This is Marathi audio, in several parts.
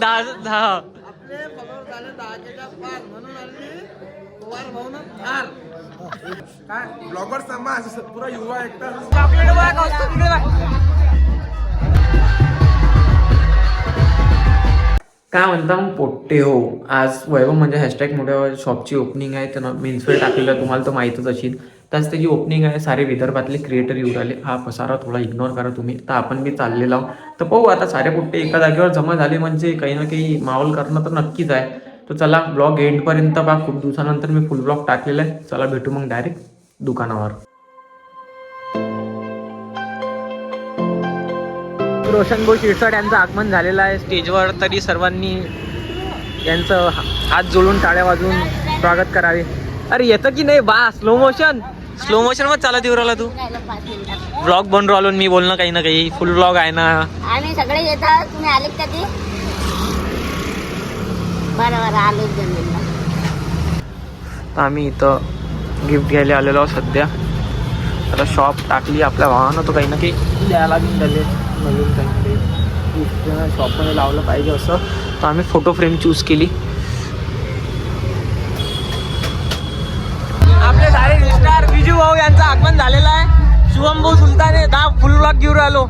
दहा दहा. आपले फॉलोअर झाले दहाच्या पाच म्हणून आली पवार भाऊन थार काय? ब्लॉगर समाज पुरा युवा एकटा. चॉकलेट बघा. काय म्हणता मग पोट्टे हो. आज वैभव म्हणजे हॅशटॅग मोठ्या शॉपची ओपनिंग आहे. त्यानं मेन्सवेअर टाकलेलं तुम्हाला तर माहीतच असेल. त्याच त्याची ओपनिंग आहे सारे विदर्भातले क्रिएटर येऊ राहिले. हा पसारा थोडा इग्नोर करा तुम्ही. तर आपण बी चाललेलो आहोत. तर पाहू आता सारे पुट्टे एका जागेवर जमा झाले म्हणजे काही ना काही माहोल करणं तर नक्कीच आहे. तर चला ब्लॉग एंडपर्यंत बा खूप दिवसानंतर मी फुल ब्लॉग टाकलेला आहे. चला भेटू मग डायरेक्ट दुकानावर. रोशन भाऊ शिरसाट यांचं आगमन झालेलं आहे. स्टेजवर तरी सर्वांनी यांचं हात जोडून टाळ्या वाजवून स्वागत करावे. अरे येतं की नाही? बा स्लो मोशन स्लो मोशनमध्ये चालत येऊ राहिला तू? ब्लॉग बनवून राहिलो मी बोलणं काही ना काही. फुल ब्लॉग आहे ना. आम्ही सगळे येतात तुम्ही आले का ते? बरं बरं. आलो आम्ही इथं गिफ्ट घ्यायला आलेलो आहोत सध्या. आता शॉप टाकली आपल्या भावानं तो काही ना काही द्यायला झाले नवीन काही शॉपमध्ये लावलं पाहिजे असं. तर आम्ही फोटो फ्रेम चूज केली. भाऊ यांचं आगमन झालेलं आहे. शुभम भाऊ सुलतान आहे दहा फुल ब्लॉक घेऊन राहिलो.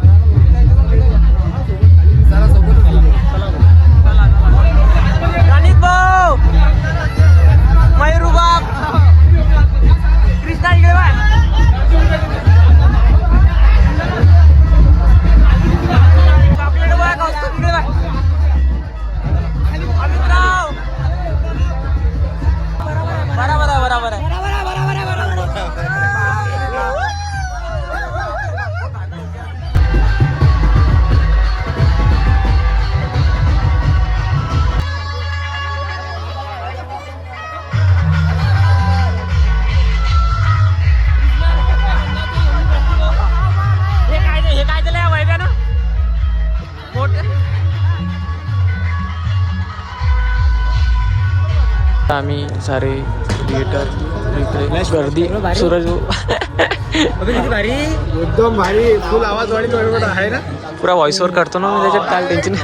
आम्ही सारे थिएटर इकडे गर्दी सूरज एकदम भारी. फुल आवाज वाढी आहे ना? पुरा व्हॉइस ओव्हर करतो ना त्याच्यात काय टेन्शन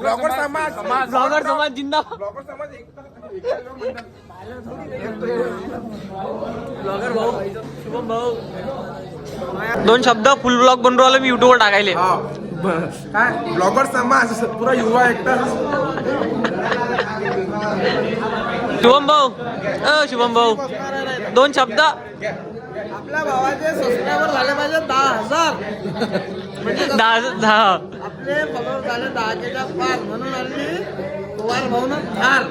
ब्लॉगर समाज. ब्लॉगर समाज जिंदा. ब्लॉगर समाज ब्लॉगर भाऊ. शुभम भाऊ. दोन शब्द फुल ब्लॉग बनवून राहिलो मी युट्यूबवर टाकायले. हा. काय? ब्लॉगर समाज पुरा युवा एकटा. शुभम भाऊ. अ शुभम भाऊ. दोन शब्द. आपल्या भावाचे सबस्क्रायबर झाले पाहिजे दहा हजार. म्हणजे दहा दहा. आपले फॉलोअर झाले दहाच्या पाच म्हणून आली पवार भाऊन थार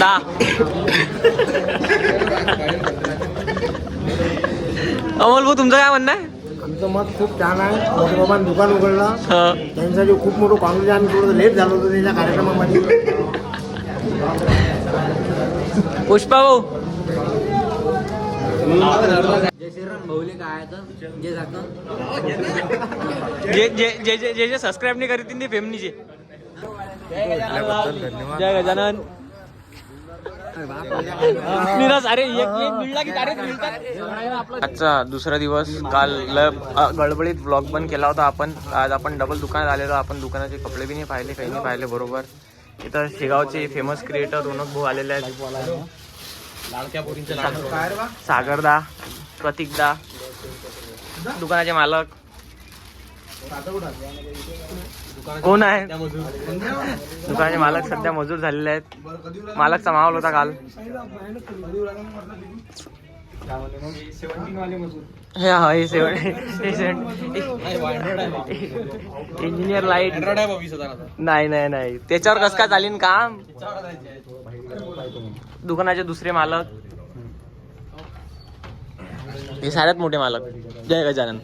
दहा. अमोल भाऊ तुमचं काय म्हणणं आहे? आमचं मत खूप छान आहे. मोठे बाबांनी दुकान उघडलं. हं. त्यांच्यासाठी खूप मोठं काँग्रेस आम्ही थोडं लेट झालो होतो त्यांच्या कार्यक्रमामध्ये. पुष्पा भाऊ. जे जे जे जे जे जे सबस्क्राईब नाही करीत ते फेमनीचे जय गजानन. नीरज अरे एक मिळला की आजचा दुसरा दिवस. काल लय गडबडीत ब्लॉग पण केला होता आपण. आज आपण डबल दुकानात आलेलो. आपण दुकानाचे कपडे बी नाही पाहिले काही नाही पाहिले बरोबर. इथं शेगावचे फेमस क्रिएटर रोनक भाऊ आलेले आहेत. सागरदा प्रतीकदा दुकानाचे मालक. कोण आहे? दुकानाचे मालक सध्या मजूर झालेले आहेत. मालकचा माहोल होता काल. हे हा हे इंजिनियर लाइट नाही नाही नाही. त्याच्यावर कसं काय चालीन काम? दुकानाचे दुसरे मालक. हे साऱ्यात मोठे मालक. जय गजानन.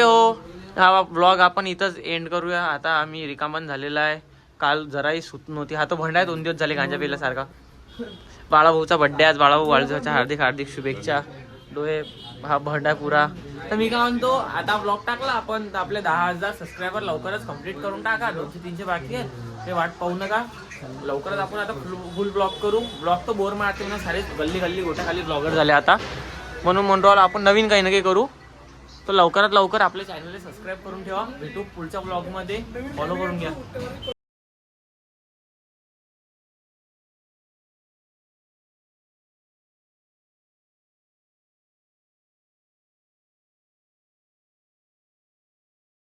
हो हा ब्लॉग आपण इथंच एंड करूया. आता आम्ही रिकामन झालेला आहे. काल जराही सुत नव्हती. हा तो भंडाय दोन दिवस झाले गांजा पेल्यासारखा. बाळाभाऊचा बड्डे आज बाळाभाऊ वाढदिवसाच्या हार्दिक हार्दिक शुभेच्छा. डोळे हा भंडापुरा तर मी काय म्हणतो आता ब्लॉग टाकला आपण तर आपले दहा हजार सबस्क्रायबर लवकरच कंप्लीट करून टाका. दोनशे तीनशे बाकी आहे ते वाट पाहू नका. लवकरच आपण आता फुल ब्लॉग करू. ब्लॉग तर बोर मारते ना सारे. गल्ली गल्ली गोट्याखाली ब्लॉगर झाले आता. म्हणून म्हणतो आपण नवीन काही ना काही करू. तर लवकरात लवकर आपल्या चॅनलला सबस्क्राईब करून ठेवा. भेटू पुढच्या ब्लॉगमध्ये फॉलो करून घ्या.